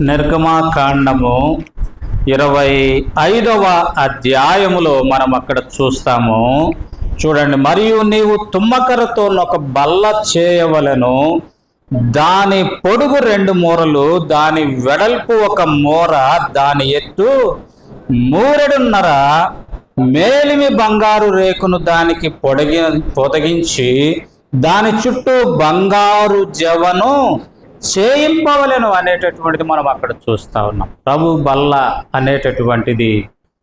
నిర్గమాకాండము ఇరవై ఐదవ అధ్యాయములో మనం అక్కడ చూస్తాము. చూడండి మరియు నీవు తుమ్మకరతో ఒక బల్ల చేయవలను. దాని పొడుగు రెండు మూరలు దాని వెడల్పు ఒక మూర దాని ఎత్తు మూరెడున్నర. మేలిమి బంగారు రేకును దానికి పొడిగి పొదగించి దాని చుట్టూ బంగారు జవను చేయింపవలను అనేటటువంటిది మనం అక్కడ చూస్తా ఉన్నాం. ప్రభు బల్ల అనేటటువంటిది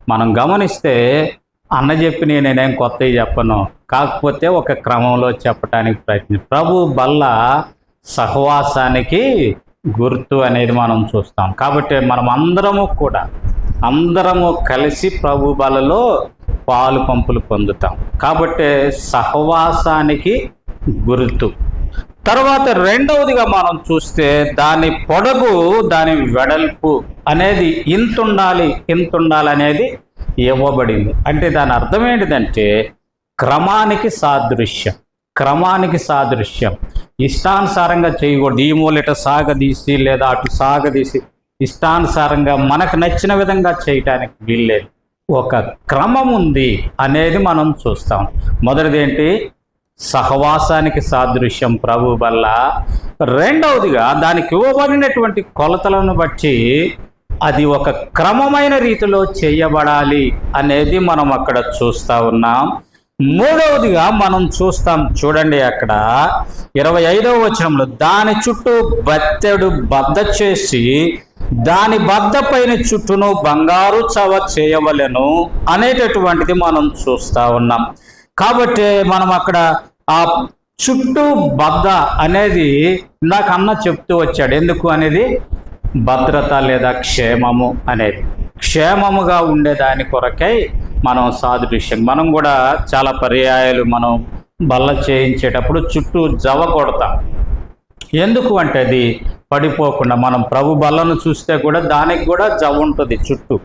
మనం గమనిస్తే అన్న చెప్పి నేనేం కొత్తవి చెప్పను. కాకపోతే ఒక క్రమంలో చెప్పడానికి ప్రయత్నం. ప్రభు బల్ల సహవాసానికి గుర్తు అనేది మనం చూస్తాం కాబట్టి మనం అందరము కూడా అందరము కలిసి ప్రభు బలలో పాలు పంపులు పొందుతాం. కాబట్టి సహవాసానికి గుర్తు. తర్వాత రెండవదిగా మనం చూస్తే దాని పొడగు దాని వెడల్పు అనేది ఇంత ఉండాలి ఇంత ఉండాలి అనేది ఇవ్వబడింది. అంటే దాని అర్థం ఏంటిదంటే క్రమానికి సాదృశ్యం క్రమానికి సాదృశ్యం. ఇష్టానుసారంగా చేయకూడదు. ఈ మూలట సాగదీసి లేదా అటు సాగదీసి ఇష్టానుసారంగా మనకు నచ్చిన విధంగా చేయటానికి వీల్లేదు. ఒక క్రమం ఉంది అనేది మనం చూస్తాం. మొదటిది ఏంటి? సహవాసానికి సాదృశ్యం ప్రభు వల్ల. రెండవదిగా దానికి ఇవ్వబడినటువంటి కొలతలను బట్టి అది ఒక క్రమమైన రీతిలో చేయబడాలి అనేది మనం అక్కడ చూస్తా ఉన్నాం. మూడవదిగా మనం చూస్తాం చూడండి అక్కడ ఇరవై ఐదవ వచనంలో దాని చుట్టూ బత్తెడు బద్ద చేసి దాని బద్ద పైన చుట్టూను బంగారు చవ చేయవలెను అనేటటువంటిది మనం చూస్తా ఉన్నాం. కాబట్టి మనం అక్కడ ఆ చుట్టూ బద్ద అనేది ఇందాక అన్న చెప్తూ వచ్చాడు. ఎందుకు అనేది? భద్రత లేదా క్షేమము అనేది. క్షేమముగా ఉండేదాని కొరకై మనం సాదృశ్యం. మనం కూడా చాలా పర్యాయాలు మనం బల్ల చేయించేటప్పుడు చుట్టూ జవ కొడతాం. ఎందుకు అంటే అది పడిపోకుండా మనం ప్రభు బల్లను చూస్తే కూడా దానికి కూడా జవ ఉంటుంది చుట్టూ.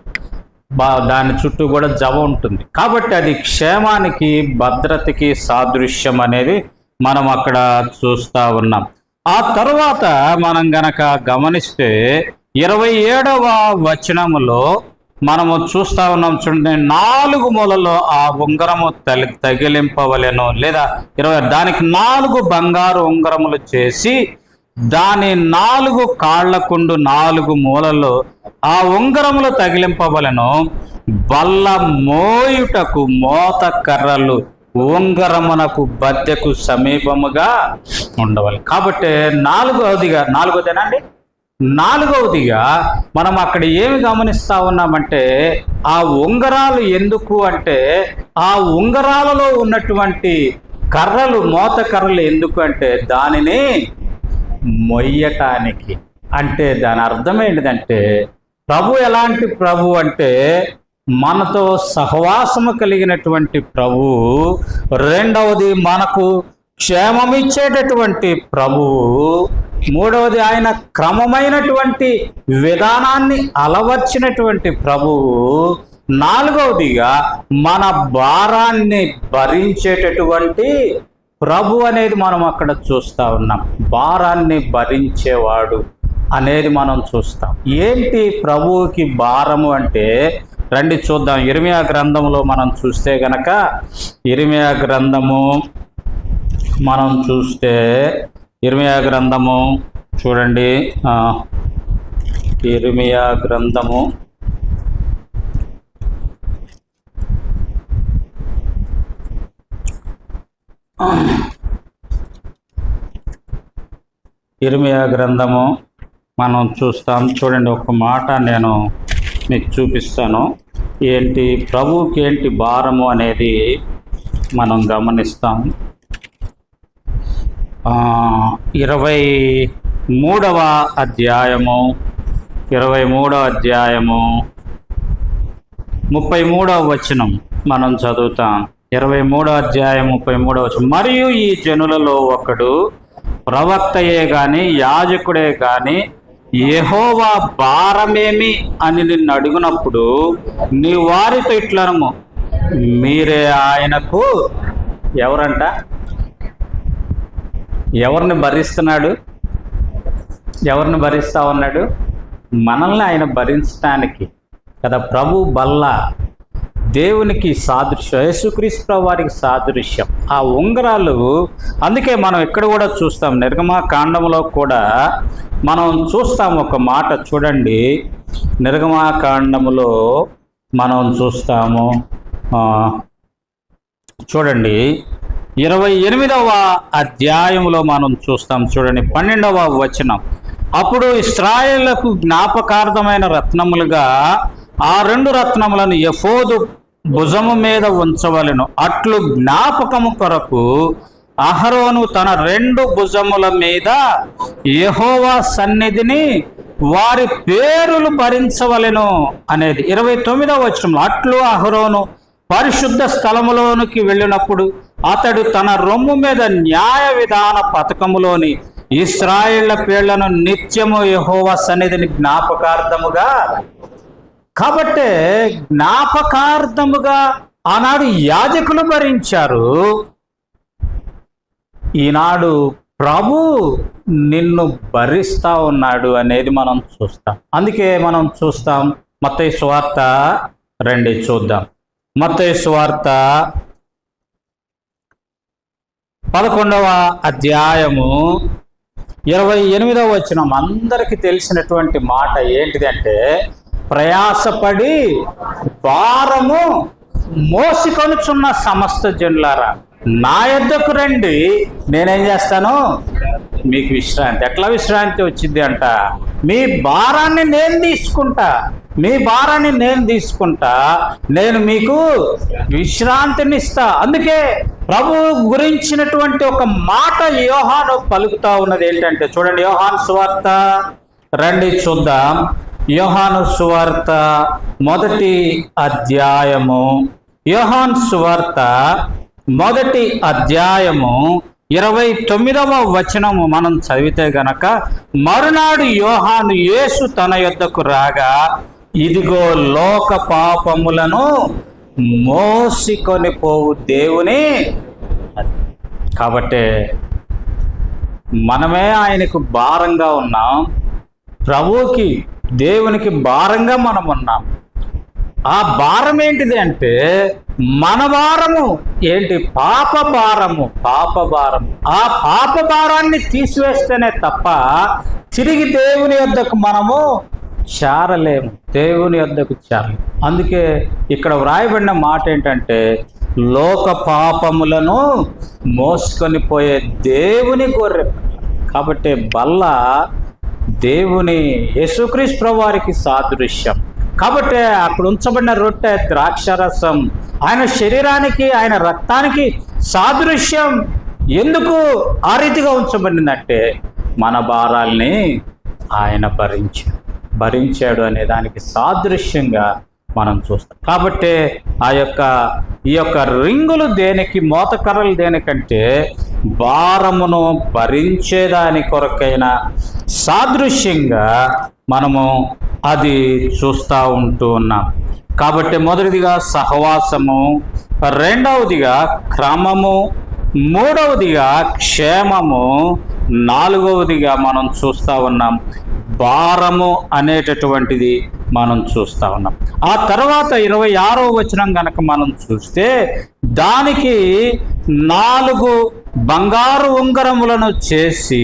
బా దాని చుట్టూ కూడా జవ ఉంటుంది. కాబట్టి అది క్షేమానికి భద్రతకి సాదృశ్యం అనేది మనం అక్కడ చూస్తూ ఉన్నాం. ఆ తర్వాత మనం గనక గమనిస్తే ఇరవై ఏడవ వచనములో మనము చూస్తా ఉన్నాం చూడండి నాలుగు మూలలో ఆ ఉంగరము తలి తగిలింపవలెను లేదా ఇరవై దానికి నాలుగు బంగారు ఉంగరములు చేసి దాని నాలుగు కాళ్ళకుండు నాలుగు మూలలో ఆ ఉంగరములు తగిలింపవలను. బల్ల మోయుటకు మోత కర్రలు ఉంగరమునకు బద్దెకు సమీపముగా ఉండవాలి. కాబట్టి నాలుగవదిగా నాలుగవదేనా అండి? నాలుగవదిగా మనం అక్కడ ఏమి గమనిస్తా ఉన్నామంటే ఆ ఉంగరాలు ఎందుకు అంటే ఆ ఉంగరాలలో ఉన్నటువంటి కర్రలు మోత కర్రలు ఎందుకు అంటే దానిని మొయ్యటానికి. అంటే దాని అర్థం ఏంటిదంటే ప్రభు ఎలాంటి ప్రభు అంటే మనతో సహవాసము కలిగినటువంటి ప్రభు రెండవది మనకు క్షేమమిచ్చేటటువంటి ప్రభువు మూడవది ఆయన క్రమమైనటువంటి విధానాన్ని అలవర్చినటువంటి ప్రభువు నాలుగవదిగా మన భారాన్ని భరించేటటువంటి ప్రభు అనేది మనం అక్కడ చూస్తా ఉన్నాం. భారాన్ని భరించేవాడు అనేది మనం చూస్తాం. ఏంటి ప్రభువుకి భారము అంటే? రండి చూద్దాం. ఇరిమియా గ్రంథంలో మనం చూస్తే గనక ఇరిమియా గ్రంథము మనం చూస్తే ఇరిమియా గ్రంథము చూడండి. ఇరిమియా గ్రంథము ఇర్మియా గ్రంథము మనం చూస్తాం. చూడండి ఒక మాట నేను మీకు చూపిస్తాను. ఏంటి? ప్రభువుకి ఏంటి భారము అనేది మనం గమనిస్తాం. ఇరవై మూడవ అధ్యాయము ఇరవై మూడవ అధ్యాయము ముప్పై మూడవ వచనం మనం చదువుతాం. ఇరవై మూడో అధ్యాయం ముప్పై మూడవ మరియు ఈ జనులలో ఒకడు ప్రవక్తయే గాని యాజకుడే గాని ఎహోవా భారమేమి అని నిన్ను అడుగునప్పుడు నీ వారితో ఇట్లనము మీరే ఆయనకు ఎవరంట? ఎవరిని భరిస్తున్నాడు? ఎవరిని భరిస్తా ఉన్నాడు మనల్ని ఆయన భరించడానికి కదా ప్రభు బల్ల దేవునికి సాదృశ్యం యేసుక్రీస్తు వారికి సాదృశ్యం. ఆ ఉంగరాలు అందుకే మనం ఇక్కడ కూడా చూస్తాం నిర్గమా కాండంలో కూడా మనం చూస్తాం ఒక మాట చూడండి. నిర్గమా కాండములో మనం చూస్తాము చూడండి. ఇరవై ఎనిమిదవ అధ్యాయంలో మనం చూస్తాం చూడండి. పన్నెండవ వచనం. అప్పుడు ఇస్రాయేళ్ళకు జ్ఞాపకార్థమైన రత్నములుగా ఆ రెండు రత్నములను ఎఫోదు భుజము మీద ఉంచవలను. అట్లు జ్ఞాపకము కొరకు అహరోను తన రెండు భుజముల మీద యహోవా సన్నిధిని వారి పేరులు భరించవలెను అనేది. ఇరవై తొమ్మిదవ వచనంలో అట్లు అహరోను పరిశుద్ధ స్థలములోనికి వెళ్ళినప్పుడు అతడు తన రొమ్ము మీద న్యాయ విధాన పథకములోని ఇస్రాయిళ్ళ పేర్లను నిత్యము యహోవా సన్నిధిని జ్ఞాపకార్థముగా కాబట్టే జ్ఞాపకార్థముగా ఆనాడు యాజకులు భరించారు ఈనాడు ప్రభు నిన్ను భరిస్తా ఉన్నాడు అనేది మనం చూస్తాం. అందుకే మనం చూస్తాం మత్తయి స్వార్త రండి చూద్దాం. మత్తయి స్వార్త పదకొండవ అధ్యాయము ఇరవై ఎనిమిదవ వచ్చిన అందరికీ తెలిసినటువంటి మాట ఏంటిదంటే ప్రయాసపడి భారము మోసికొనుచున్న సమస్త జనులారా నా యొద్దకు రండి. నేనేం చేస్తాను? మీకు విశ్రాంతి. ఎట్లా విశ్రాంతి వచ్చింది అంట? మీ భారాన్ని నేను తీసుకుంటా. మీ భారాన్ని నేను తీసుకుంటా. నేను మీకు విశ్రాంతినిస్తా. అందుకే ప్రభు గురించినటువంటి ఒక మాట యోహాను పలుకుతా ఉన్నది ఏంటంటే చూడండి యోహాన్ స్వార్త. రండి చూద్దాం. యోహాను సువార్త మొదటి అధ్యాయము. యోహాన్ సువార్త మొదటి అధ్యాయము ఇరవై తొమ్మిదవ వచనము మనం చదివితే గనక మరునాడు యోహాను యేసు తన యొద్దకు రాగా ఇదిగో లోక పాపములను మోసికొని పోవు దేవుని కాబట్టి మనమే ఆయనకు భారంగా ఉన్నాం. ప్రభువుకి దేవునికి భారంగా మనం ఉన్నాం. ఆ భారం ఏంటిది అంటే మన భారము ఏంటి? పాప భారము పాప భారము ఆ పాప భారాన్ని తీసివేస్తేనే తప్ప తిరిగి దేవుని యొద్దకు మనము చేరలేము. దేవుని యొద్దకు చేరలేము. అందుకే ఇక్కడ వ్రాయబడిన మాట ఏంటంటే లోక పాపములను మోసుకొని పోయే దేవుని గొర్రె. కాబట్టి బల్ల దేవుని యేసుక్రీస్తు వారికి సాదృశ్యం. కాబట్టి అక్కడ ఉంచబడిన రొట్టె ద్రాక్షరసం ఆయన శరీరానికి ఆయన రక్తానికి సాదృశ్యం ఎందుకు ఆ రీతిగా ఉంచబడిందంటే మన భారాల్ని ఆయన భరించాడు భరించాడు అనే దానికి సాదృశ్యంగా మనం చూస్తాం. కాబట్టి ఆ యొక్క ఈ యొక్క రింగులు దేనికి మోతకర్రలు దేనికంటే భారమును భరించేదాని కొరకైన సాదృశ్యంగా మనము అది చూస్తూ ఉంటూ ఉన్నాం. కాబట్టి మొదటిదిగా సహవాసము రెండవదిగా క్రమము మూడవదిగా క్షేమము నాలుగవదిగా మనం చూస్తూ ఉన్నాం. భారము అనేటటువంటిది మనం చూస్తూ ఉన్నాం. ఆ తర్వాత ఇరవై ఆరో వచనం కనుక మనం చూస్తే దానికి నాలుగు బంగారు ఉంగరములను చేసి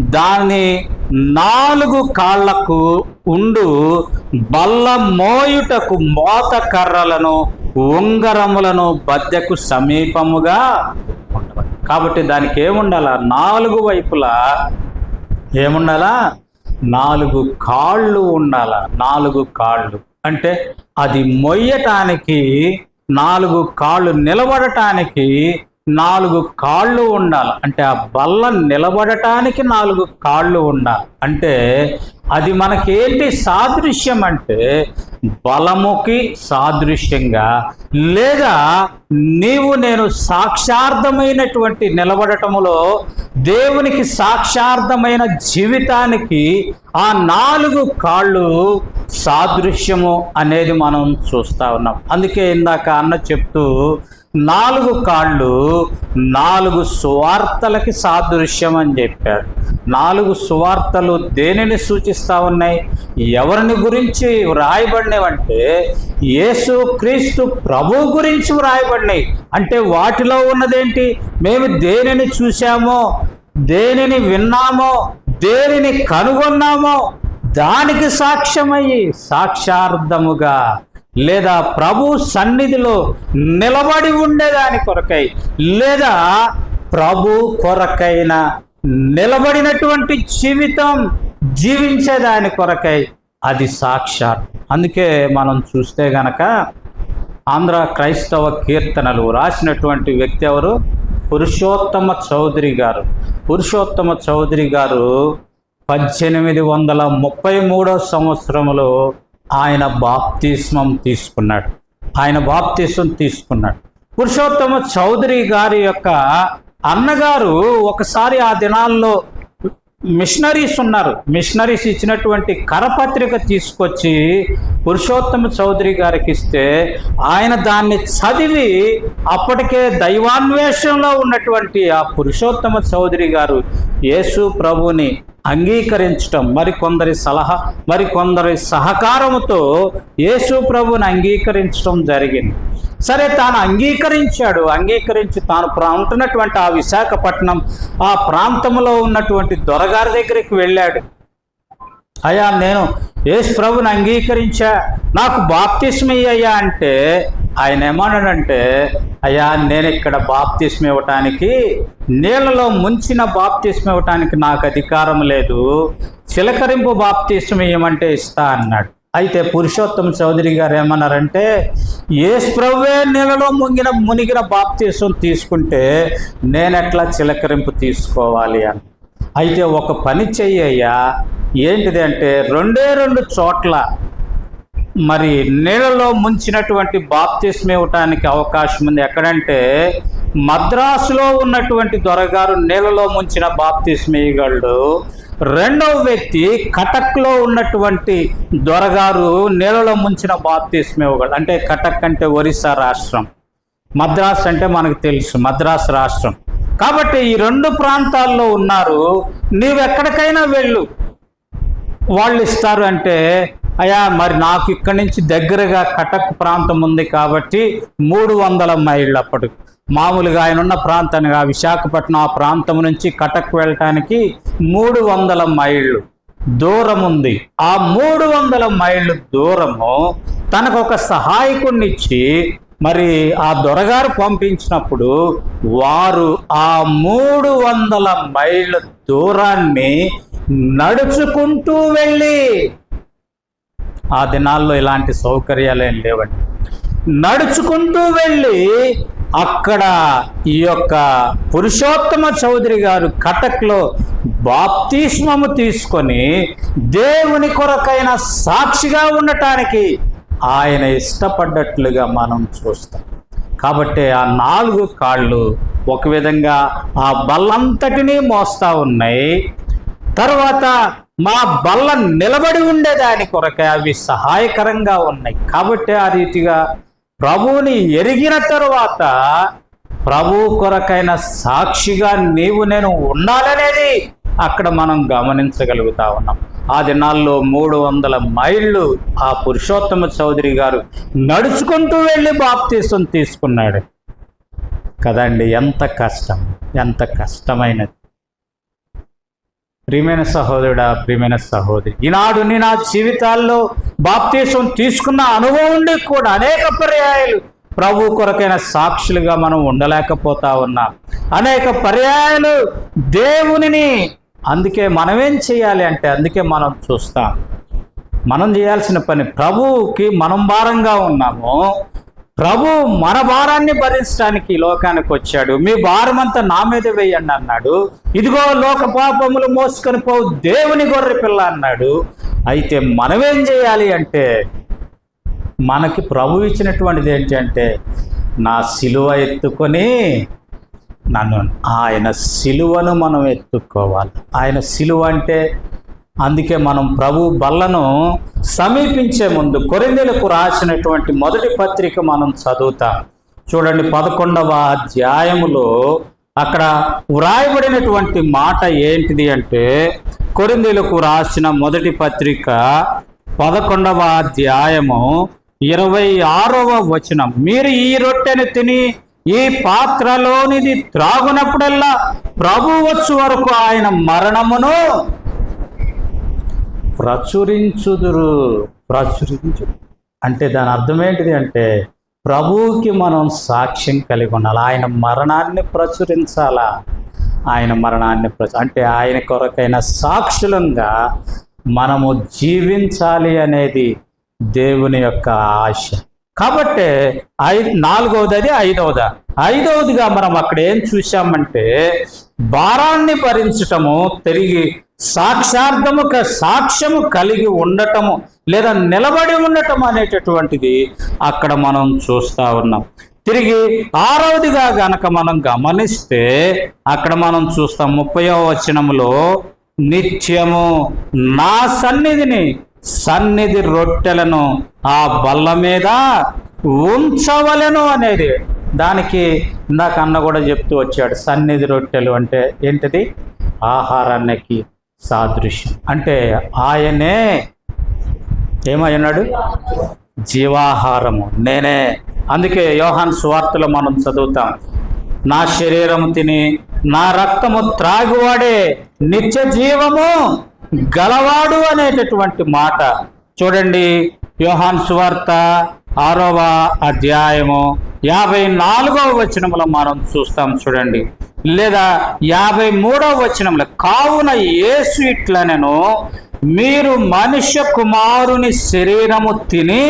దాని నాలుగు కాళ్ళకు ఉండు బల్ల మోయుటకు మోత కర్రలను ఉంగరములను బద్దెకు సమీపముగా ఉండవాలి. కాబట్టి దానికి ఏముండాలా? నాలుగు వైపులా ఏముండాలా? నాలుగు కాళ్ళు ఉండాల. నాలుగు కాళ్ళు. అంటే అది మొయ్యటానికి నాలుగు కాళ్ళు నిలబడటానికి నాలుగు కాళ్ళు ఉండాలి. అంటే ఆ బల్ల నిలబడటానికి నాలుగు కాళ్ళు ఉండాలి. అంటే అది మనకేంటి సాదృశ్యం అంటే బలముకి సాదృశ్యంగా లేదా నీవు నేను సాక్షార్థమైనటువంటి నిలబడటములో దేవునికి సాక్షార్థమైన జీవితానికి ఆ నాలుగు కాళ్ళు సాదృశ్యము అనేది మనం చూస్తా ఉన్నాం. అందుకే ఇందాక అన్న చెప్తూ నాలుగు కాళ్ళు నాలుగు సువార్తలకి సాదృశ్యం అని చెప్పాడు. నాలుగు సువార్తలు దేనిని సూచిస్తా ఉన్నాయి? ఎవరిని గురించి వ్రాయబడినవంటే యేసు క్రీస్తు ప్రభు గురించి వ్రాయబడినాయి. అంటే వాటిలో ఉన్నదేంటి? మేము దేనిని చూసామో దేనిని విన్నామో దేనిని కనుగొన్నామో దానికి సాక్ష్యమయ్యి సాక్షార్థముగా లేదా ప్రభు సన్నిధిలో నిలబడి ఉండేదాని కొరకై లేదా ప్రభు కొరకైన నిలబడినటువంటి జీవితం జీవించేదాని కొరకై అది సాక్షాత్. అందుకే మనం చూస్తే గనక ఆంధ్ర క్రైస్తవ కీర్తనలు రాసినటువంటి వ్యక్తి ఎవరు? పురుషోత్తమ చౌదరి గారు. పురుషోత్తమ చౌదరి గారు పద్దెనిమిది వందల ముప్పై మూడో సంవత్సరంలో ఆయన బాప్తిస్మం తీసుకున్నాడు. ఆయన బాప్తిస్మం తీసుకున్నాడు. పురుషోత్తమ చౌదరి గారి యొక్క అన్నగారు ఒకసారి ఆ దినాల్లో మిషనరీస్ ఉన్నారు. మిషనరీస్ ఇచ్చినటువంటి కరపత్రిక తీసుకొచ్చి పురుషోత్తమ చౌదరి గారికి ఇస్తే ఆయన దాన్ని చదివి అప్పటికే దైవాన్వేషంలో ఉన్నటువంటి ఆ పురుషోత్తమ చౌదరి గారు యేసు ప్రభుని అంగీకరించటం. మరికొందరి సలహా మరికొందరి సహకారముతో యేసు ప్రభుని అంగీకరించడం జరిగింది. సరే తాను అంగీకరించాడు. అంగీకరించి తాను ప్రా- ఉంటున్నటువంటి ఆ విశాఖపట్నం ఆ ప్రాంతంలో ఉన్నటువంటి దొరగారి దగ్గరికి వెళ్ళాడు. అయ్యా నేను యేసు ప్రభుని అంగీకరించా నాకు బాప్తిస్మయ్యా అంటే ఆయన ఏమన్నాడంటే అయ్యా నేను ఇక్కడ బాప్తిస్మ ఇవ్వటానికి నీళ్ళలో ముంచిన బాప్తిస్మ ఇవ్వటానికి నాకు అధికారం లేదు. చిలకరింపు బాప్తిస్మ ఇవ్వమంటే ఇస్తా అన్నాడు. అయితే పురుషోత్తమ చౌదరి గారు ఏమన్నారంటే ఏ స్ప్రవ్వే నీళ్ళలో మునిగిన మునిగిన బాప్తీసం తీసుకుంటే నేనెట్లా చిలకరింపు తీసుకోవాలి అని అయితే ఒక పని చెయ్యయ్యా ఏంటిది అంటే రెండే రెండు చోట్ల మరి నీళ్ళలో ముంచినటువంటి బాప్తిస్మ ఇవ్వటానికి అవకాశం ఉంది. ఎక్కడంటే మద్రాసులో ఉన్నటువంటి దొరగారు నీళ్ళలో ముంచిన బాప్తిస్మ ఇవ్వగలడు. రెండవ వ్యక్తి కటక్లో ఉన్నటువంటి దొరగారు నీళ్ళలో ముంచిన బాప్తిస్మ ఇవ్వగలడు. అంటే కటక్ అంటే ఒరిస్సా రాష్ట్రం. మద్రాస్ అంటే మనకు తెలుసు మద్రాసు రాష్ట్రం. కాబట్టి ఈ రెండు ప్రాంతాల్లో ఉన్నారు. నీవెక్కడికైనా వెళ్ళు. వాళ్ళు ఇస్తారు అంటే అయ్యా మరి నాకు ఇక్కడి నుంచి దగ్గరగా కటక్ ప్రాంతం ఉంది కాబట్టి మూడు వందల మైళ్ళు అప్పుడు. మామూలుగా ఆయన ఉన్న ప్రాంతానికి ఆ విశాఖపట్నం ఆ ప్రాంతం నుంచి కటక్ వెళ్ళటానికి మూడు వందల మైళ్ళు దూరం ఉంది ఆ మూడు వందల మైళ్ళు దూరము తనకు ఒక సహాయకుడిని ఇచ్చి మరి ఆ దొరగారు పంపించినప్పుడు వారు ఆ మూడు వందల మైళ్ళ దూరాన్ని నడుచుకుంటూ వెళ్ళి ఆ దినాల్లో ఇలాంటి సౌకర్యాలు ఏం లేవండి. నడుచుకుంటూ వెళ్ళి అక్కడ ఈ యొక్క పురుషోత్తమ చౌదరి గారు కటక్లో బాప్తిస్మము తీసుకొని దేవుని కొరకైన సాక్షిగా ఉండటానికి ఆయన ఇష్టపడ్డట్లుగా మనం చూస్తాం. కాబట్టి ఆ నాలుగు కాళ్ళు ఒక విధంగా ఆ బల్లంతటినీ మోస్తా ఉన్నాయి. తర్వాత మా బల్ల నిలబడి ఉండేదాని కొరకే అవి సహాయకరంగా ఉన్నాయి. కాబట్టి ఆ రీతిగా ప్రభువుని ఎరిగిన తరువాత ప్రభు కొరకైన సాక్షిగా నీవు నేను ఉండాలనేది అక్కడ మనం గమనించగలుగుతా ఉన్నాం. ఆ దినాల్లో మూడు వందల మైళ్ళు ఆ పురుషోత్తమ చౌదరి గారు నడుచుకుంటూ వెళ్ళి బాప్తీసం తీసుకున్నాడు. కదండి ఎంత కష్టం ఎంత కష్టమైనది. ప్రియమైన సహోదరుడా ప్రియమైన సహోదరి ఈనాడు నీ నా జీవితాల్లో బాప్తీసం తీసుకున్న అనుభవం ఉండి కూడా అనేక పర్యాయాలు ప్రభు కొరకైన సాక్షులుగా మనం ఉండలేకపోతా ఉన్నాం. అనేక పర్యాయాలు దేవునిని అందుకే మనమేం చేయాలి అంటే అందుకే మనం చూస్తాం. మనం చేయాల్సిన పని ప్రభువుకి మనం భారంగా ఉన్నాము. ప్రభు మన భారాన్ని భరించడానికి లోకానికి వచ్చాడు. మీ భారం అంతా నా మీద వేయండి అన్నాడు. ఇదిగో లోక పాపములు మోసుకొని పోవు దేవుని గొర్రె పిల్ల అన్నాడు. అయితే మనమేం చేయాలి అంటే మనకి ప్రభు ఇచ్చినటువంటిది ఏంటంటే నా సిలువ ఎత్తుకొని నన్ను ఆయన సిలువను మనం ఎత్తుకోవాలి. ఆయన సిలువ అంటే అందుకే మనం ప్రభు బల్లను సమీపించే ముందు కొరిందెలకు రాసినటువంటి మొదటి పత్రిక మనం చదువుతాం. చూడండి పదకొండవ అధ్యాయములో అక్కడ వ్రాయబడినటువంటి మాట ఏంటిది అంటే కొరిందెలకు రాసిన మొదటి పత్రిక పదకొండవ అధ్యాయము ఇరవై ఆరవ వచనం. మీరు ఈ రొట్టెను తిని ఈ పాత్రలోనిది త్రాగునప్పుడల్లా ప్రభు వచ్చు వరకు ఆయన మరణమును ప్రచురించుదురు. ప్రచురించు. అంటే దాని అర్థం ఏంటిది అంటే ప్రభువుకి మనం సాక్ష్యం కలిగి ఉండాలి ఆయన మరణాన్ని ప్రచురించాలా? ఆయన మరణాన్ని ప్రచు అంటే ఆయన కొరకైన సాక్షులంగా మనము జీవించాలి అనేది దేవుని యొక్క ఆశ. కాబట్టి ఐదు నాలుగవది అది ఐదవదా? ఐదవదిగా మనం అక్కడ ఏం చూసామంటే భారాన్ని భరించటము తిరిగి సాక్షార్థము క- సాక్ష్యము కలిగి ఉండటము లేదా నిలబడి ఉండటం అనేటటువంటిది అక్కడ మనం చూస్తా ఉన్నాం. తిరిగి ఆరవదిగా గనక మనం గమనిస్తే అక్కడ మనం చూస్తాం ముప్పయో వచనములో నిత్యము నా సన్నిధిని సన్నిధి రొట్టెలను ఆ బల్ల మీద ఉంచవలెను అనేది. దానికి ఇందాక అన్న కూడా చెప్తూ వచ్చాడు సన్నిధి రొట్టెలు అంటే ఏంటిది? ఆహారానికి సాదృశ్యం. అంటే ఆయనే ఏమయ్యన్నాడు జీవాహారము నేనే. అందుకే యోహాన్ సువార్తలో మనం చదువుతాం నా శరీరము తిని నా రక్తము త్రాగువాడే నిత్య జీవము గలవాడు అనేటటువంటి మాట. చూడండి యోహాన్ సువార్త ఆరవ అధ్యాయము యాభై నాలుగవ వచనంలో మనం చూస్తాం చూడండి. లేదా యాభై మూడవ వచనంలో కావున యేసు ఇట్లనెను మీరు మనుష్య కుమారుని శరీరము తిని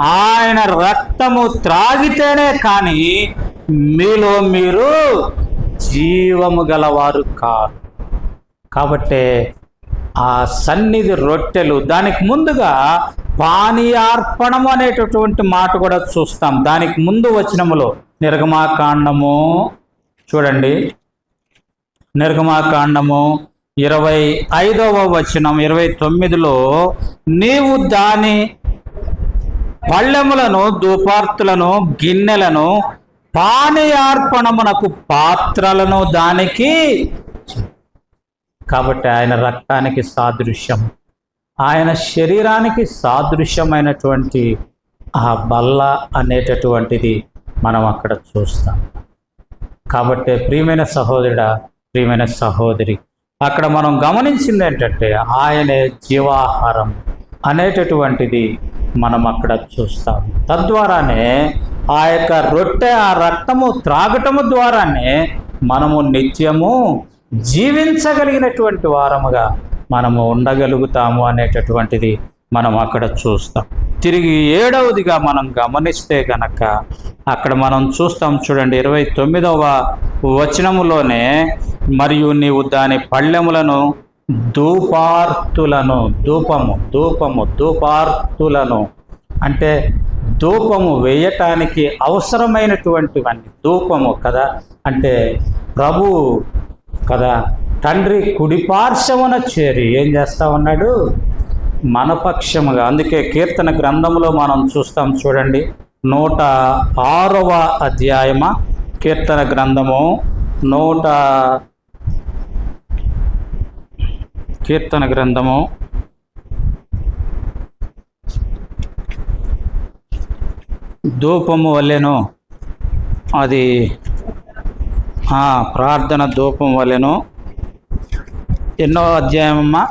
ఆయన రక్తము త్రాగితేనే కానీ మీలో మీరు జీవము గలవారు కారు. కాబట్టే ఆ సన్నిధి రొట్టెలు దానికి ముందుగా పానీయార్పణము అనేటటువంటి మాట కూడా చూస్తాం. దానికి ముందు వచనములో నిర్గమాకాండము చూడండి. నిర్గమాకాండము ఇరవై ఐదవ వచనం ఇరవై తొమ్మిదిలో నీవు దాని పళ్ళెములను దూపార్తులను గిన్నెలను పానీయార్పణమునకు పాత్రలను దానికి కాబట్టి ఆయన రక్తానికి సాదృశ్యం. ఆయన శరీరానికి సాదృశ్యమైనటువంటి ఆ బల్ల అనేటటువంటిది మనం అక్కడ చూస్తాం. కాబట్టి ప్రియమైన సహోదరుడ ప్రియమైన సహోదరి అక్కడ మనం గమనించింది ఏంటంటే ఆయనే జీవాహారం అనేటటువంటిది మనం అక్కడ చూస్తాం. తద్వారానే ఆ యొక్క రొట్టె ఆ రక్తము త్రాగటము ద్వారానే మనము నిత్యము జీవించగలిగినటువంటి వారముగా మనము ఉండగలుగుతాము అనేటటువంటిది మనం అక్కడ చూస్తాం. తిరిగి ఏడవదిగా మనం గమనిస్తే గనక అక్కడ మనం చూస్తాం చూడండి ఇరవై తొమ్మిదవ వచనములోనే మరియు నీవు దాని పళ్ళెములను ధూపార్తులను ధూపము ధూపము ధూపార్తులను. అంటే ధూపము వేయటానికి అవసరమైనటువంటివన్నీ ధూపము కదా? అంటే ప్రభు కదా? తండ్రి కుడిపార్శ్వమున చేరి ఏం చేస్తా ఉన్నాడు? మనపక్షముగా అందుకే కీర్తన గ్రంథంలో మనం చూస్తాం చూడండి. నూట ఆరవ అధ్యాయమ? కీర్తన గ్రంథము నూట కీర్తన గ్రంథము ధూపము వలెను అది ప్రార్థన ధూపం వలెను ఎన్నో అధ్యాయమమ్మా?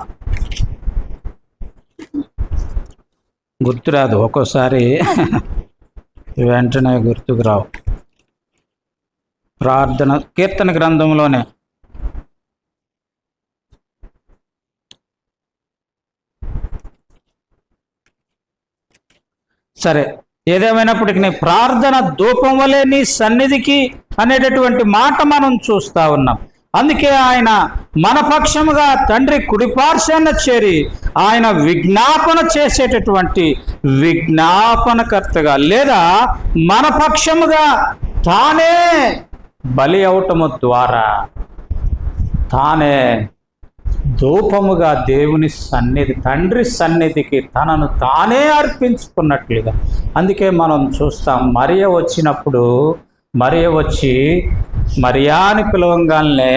గుర్తురాదు ఒక్కోసారి వెంటనే గుర్తుకు రావు. ప్రార్థన కీర్తన గ్రంథంలోనే. సరే ఏదేమైనప్పటికీ నీ ప్రార్థన ధూపం వలె నీ సన్నిధికి అనేటటువంటి మాట మనం చూస్తా ఉన్నాం. అందుకే ఆయన మన పక్షముగా తండ్రి కుడిపార్శాన చేరి ఆయన విజ్ఞాపన చేసేటటువంటి విజ్ఞాపనకర్తగా లేదా మన పక్షముగా తానే బలి అవటము ద్వారా తానే ధూపముగా దేవుని సన్నిధి తండ్రి సన్నిధికి తనను తానే అర్పించుకున్నట్లుగా. అందుకే మనం చూస్తాం మరియ వచ్చినప్పుడు మరియ వచ్చి మరియా అని పిలవంగానే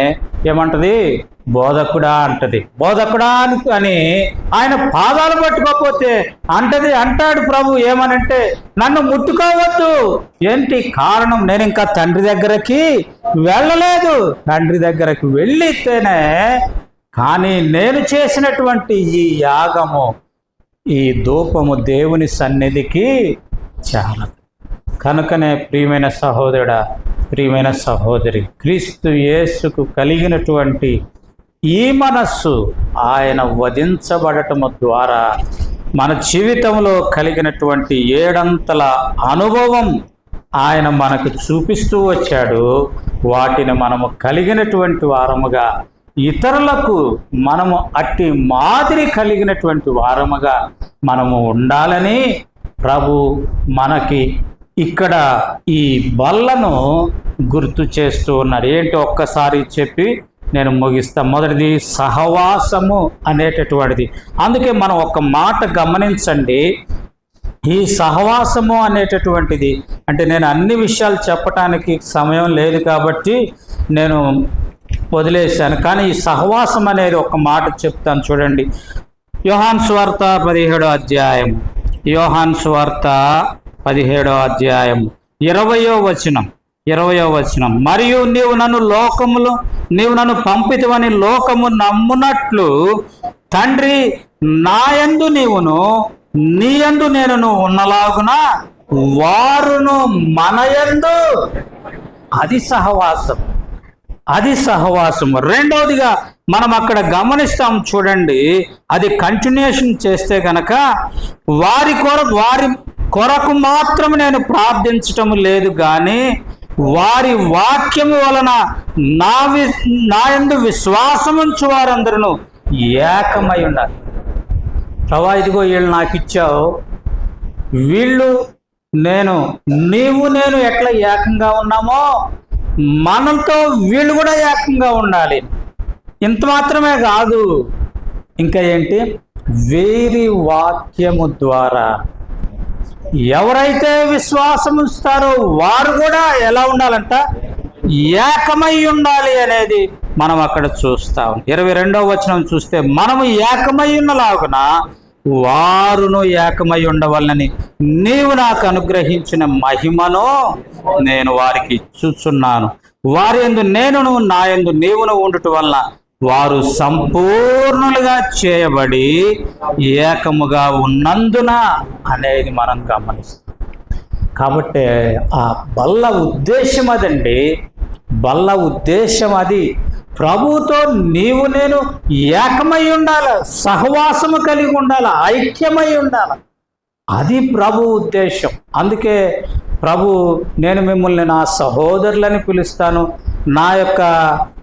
ఏమంటది? బోధకుడా అంటది. బోధకుడా అని అని ఆయన పాదాలు పట్టుకోకపోతే అంటది అంటాడు ప్రభు ఏమనంటే నన్ను ముట్టుకోవద్దు. ఏంటి కారణం? నేను ఇంకా తండ్రి దగ్గరకి వెళ్ళలేదు. తండ్రి దగ్గరకి వెళ్ళితేనే కానీ నేను చేసినటువంటి ఈ యాగము ఈ ధూపము దేవుని సన్నిధికి చాలదు. కనుకనే ప్రియమైన సహోదరుడా ప్రియమైన సహోదరి క్రీస్తు యేసుకు కలిగినటువంటి ఈ మనస్సు ఆయన వధించబడటము ద్వారా మన జీవితంలో కలిగినటువంటి ఏడంతల అనుభవం ఆయన మనకు చూపిస్తూ వచ్చాడు. వాటిని మనము కలిగినటువంటి వారముగా ఇతరులకు మనము అట్టి మాదిరి కలిగినటువంటి వారముగా మనము ఉండాలని ప్రభు మనకి ఇక్కడ ఈ బల్లను గుర్తు చేస్తూ ఉన్నారు ఏంటి ఒక్కసారి చెప్పి నేను ముగిస్తా. మొదటిది సహవాసము అనేటటువంటిది. అందుకే మనం ఒక మాట గమనించండి. ఈ సహవాసము అనేటటువంటిది అంటే నేను అన్ని విషయాలు చెప్పటానికి సమయం లేదు కాబట్టి నేను వదిలేశాను. కానీ ఈ సహవాసం అనేది ఒక మాట చెప్తాను చూడండి. యోహాన్ స్వార్త పదిహేడో అధ్యాయం యోహాన్ స్వార్త పదిహేడో అధ్యాయం. ఇరవయో వచనం. ఇరవయో వచనం. మరియు నీవు నన్ను లోకములు నీవు నన్ను పంపితవని లోకము నమ్మునట్లు తండ్రి నాయందు నీవును నీయందు నేను ఉన్నలాగున వారును మనయందు. అది సహవాసం. అది సహవాసము రెండవదిగా మనం అక్కడ గమనిస్తాం చూడండి. అది కంటిన్యూషన్ చేస్తే గనక వారి కొరకు వారి కొరకు మాత్రం నేను ప్రార్థించటం లేదు కానీ వారి వాక్యము వలన నా వి నా ఎందు విశ్వాసముంచు వారందరూ ఏకమై ఉండాలి. ప్రభా ఇదిగో వీళ్ళు నాకు ఇచ్చావు. వీళ్ళు నేను నీవు నేను ఎట్లా ఏకంగా ఉన్నామో మనతో వీళ్ళు కూడా ఏకంగా ఉండాలి. ఇంత మాత్రమే కాదు. ఇంకా ఏంటి? వేరి వాక్యము ద్వారా ఎవరైతే విశ్వాసం ఉంచుతారో వారు కూడా ఎలా ఉండాలంట? ఏకమై ఉండాలి అనేది మనం అక్కడ చూస్తాం ఇరవై రెండవ వచనం చూస్తే మనము ఏకమై ఉన్నలాగున వారును ఏకమై ఉండవల్లని నీవు నాకు అనుగ్రహించిన మహిమను నేను వారికి ఇచ్చుచున్నాను. వారి ఎందు నేనును నా ఎందు నీవును ఉండటం వలన వారు సంపూర్ణులుగా చేయబడి ఏకముగా ఉన్నందున అనేది మనం గమనిస్తాం. కాబట్టి ఆ బల్ల ఉద్దేశం అదండి. బల్ల ఉద్దేశం అది. ప్రభుతో నీవు నేను ఏకమై ఉండాలి సహవాసము కలిగి ఉండాలి ఐక్యమై ఉండాలి. అది ప్రభు ఉద్దేశం. అందుకే ప్రభు నేను మిమ్మల్ని నా సహోదరులని పిలుస్తాను. నా యొక్క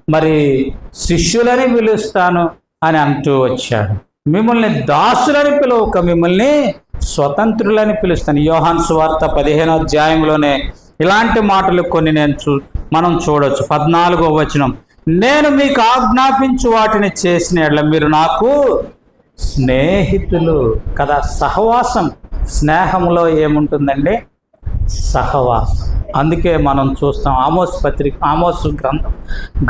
మరి శిష్యులని పిలుస్తాను అని అంటూ వచ్చాడు. మిమ్మల్ని దాసులని పిలవక మిమ్మల్ని స్వతంత్రులని పిలుస్తాను. యోహాన్ సువార్త పదిహేనో అధ్యాయంలోనే ఇలాంటి మాటలు కొన్ని నేను చూ మనం చూడవచ్చు పద్నాలుగో వచనం. నేను మీకు ఆజ్ఞాపించు వాటిని చేసిన మీరు నాకు స్నేహితులు కదా. సహవాసం స్నేహంలో ఏముంటుందండి? సహవాసం. అందుకే మనం చూస్తాం ఆమోస్ పత్రిక ఆమోస్ గ్రంథం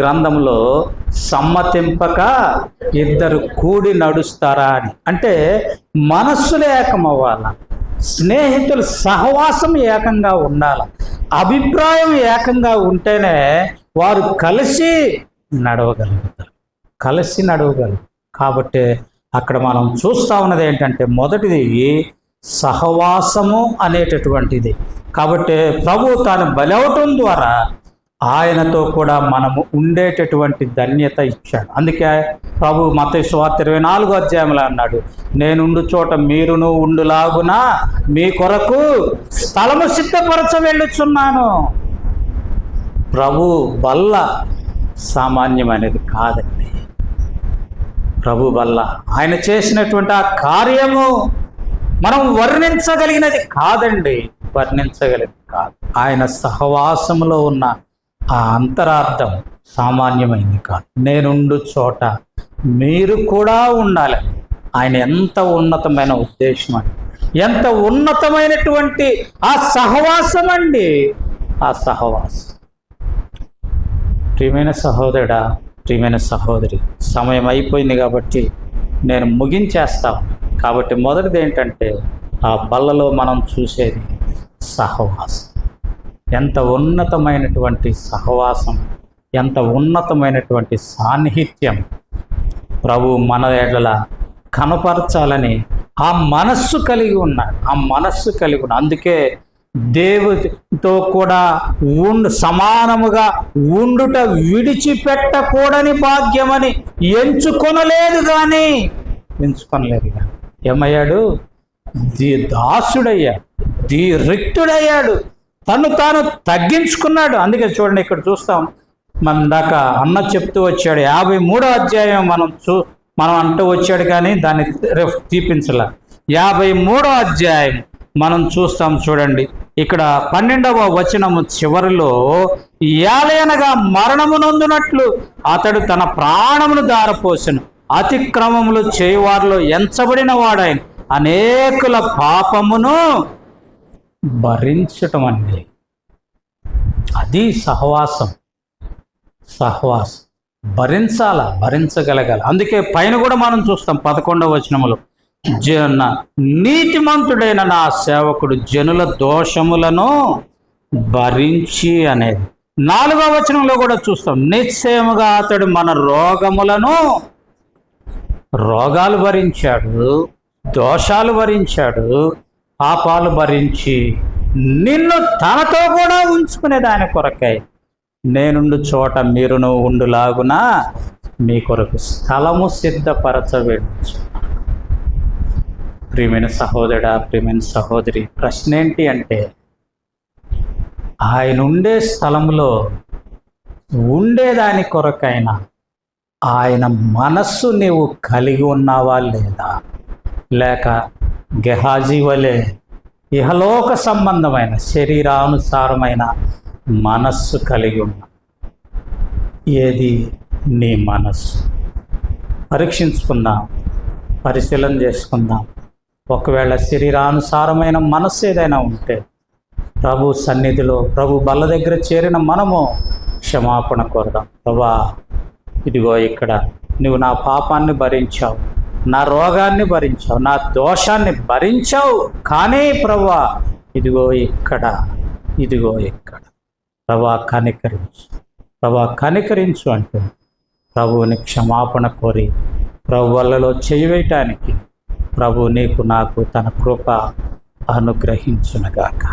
గ్రంథంలో సమ్మతింపక ఇద్దరు కూడి నడుస్తారా అని. అంటే మనస్సులు ఏకమవ్వాల స్నేహితులు సహవాసం ఏకంగా ఉండాలి అభిప్రాయం ఏకంగా ఉంటేనే వారు కలిసి నడవగలుగుతారు. కలిసి నడవగలరు కాబట్టి అక్కడ మనం చూస్తా ఉన్నది ఏంటంటే మొదటిది సహవాసము అనేటటువంటిది. కాబట్టి ప్రభు తాను బలవటం ద్వారా ఆయనతో కూడా మనము ఉండేటటువంటి ధన్యత ఇచ్చాడు. అందుకే ప్రభు మత స్వార్థ ఇరవై నాలుగు అధ్యాయంలో అన్నాడు నేనుండు చోట మీరును ఉండులాగున? మీ కొరకు స్థలము సిద్ధపరచ వెళ్ళుచున్నాను. ప్రభు బల్ల సామాన్యమైనది కాదండి. ప్రభు వల్ల ఆయన చేసినటువంటి ఆ కార్యము మనం వర్ణించగలిగినది కాదండి. వర్ణించగలిగింది కాదు. ఆయన సహవాసంలో ఉన్న ఆ అంతరార్థం సామాన్యమైంది కాదు. నేనుండు చోట మీరు కూడా ఉండాలి. ఆయన ఎంత ఉన్నతమైన ఉద్దేశం అండి. ఎంత ఉన్నతమైనటువంటి ఆ సహవాసం అండి. ఆ సహవాసం. ప్రియమైన సహోదరుడా ప్రియమైన సహోదరి సమయం అయిపోయింది కాబట్టి నేను ముగించేస్తాను కాబట్టి మొదటిది ఏంటంటే ఆ బల్లలో మనం చూసేది సహవాసం. ఎంత ఉన్నతమైనటువంటి సహవాసం ఎంత ఉన్నతమైనటువంటి సాన్నిహిత్యం ప్రభు మన ఎడల కనపరచాలని ఆ మనస్సు కలిగి ఉన్నాడు ఆ మనస్సు కలిగి ఉన్నాడు అందుకే దేవుతో కూడా ఉండు సమానముగా ఉండుట విడిచిపెట్టకూడని భాగ్యమని ఎంచుకొనలేదు కానీ ఎంచుకొనలేదు ఏమయ్యాడు? ది దాసుడయ్యాడు ది రిక్తుడయ్యాడు. తను తాను తగ్గించుకున్నాడు. అందుకే చూడండి ఇక్కడ చూస్తాం. మన దాకా అన్న చెప్తూ వచ్చాడు. యాభై మూడో అధ్యాయం మనం చూ మనం అంటూ వచ్చాడు కానీ దాన్ని రెఫ్ తీపించలే. యాభై మూడో అధ్యాయం. మనం చూస్తాం చూడండి. ఇక్కడ పన్నెండవ వచనము చివరిలో ఏలయనగా మరణము నొందునట్లు అతడు తన ప్రాణమును దారపోసెను. అతిక్రమములు చేయవారిలో ఎంచబడిన వాడాయన అనేకుల పాపమును భరించటం అండి. అది సహవాసం. సహవాసం. భరించాల? భరించగలగాలి. అందుకే పైన కూడా మనం చూస్తాం పదకొండవ వచనములో. జన నీతిమంతుడైన నా సేవకుడు జనుల దోషములను భరించి అనేది. నాలుగవ వచనంలో కూడా చూస్తాం. నిశ్చయముగా అతడు మన రోగములను రోగాలు భరించాడు దోషాలు భరించాడు పాపాలు భరించి నిన్ను తనతో కూడా ఉంచుకునే దాని కొరకై నేనుండు చోట మీరును ఉండులాగున మీ కొరకు స్థలము సిద్ధపరచబెచ్చు ప్రియమైన సహోదరుడా ప్రియమైన సహోదరి ప్రశ్న ఏంటి అంటే ఆయన ఉండే స్థలంలో ఉండేదాని కొరకైనా ఆయన మనస్సు నీవు కలిగి ఉన్నావా లేదా? లేక గెహాజీ వలె ఇహలోక సంబంధమైన శరీరానుసారమైన మనస్సు కలిగి ఉన్న ఏది నీ మనస్సు? పరీక్షించుకుందాం పరిశీలన చేసుకుందాం. ఒకవేళ శరీరానుసారమైన మనస్సు ఏదైనా ఉంటే ప్రభు సన్నిధిలో ప్రభు బల్ల దగ్గర చేరిన మనము క్షమాపణ కోరదాం. ప్రభా ఇదిగో ఇక్కడ నువ్వు నా పాపాన్ని భరించావు నా రోగాన్ని భరించావు నా దోషాన్ని భరించావు. కానీ ప్రభా ఇదిగో ఇక్కడ ఇదిగో ఇక్కడ. ప్రభా కనికరించు. ప్రభా కనికరించు అంటూ ప్రభువుని క్షమాపణ కోరి ప్రభు వల్లలో చేయవేయటానికి ప్రభు నీకు నాకు తన కృప అనుగ్రహించునగాక.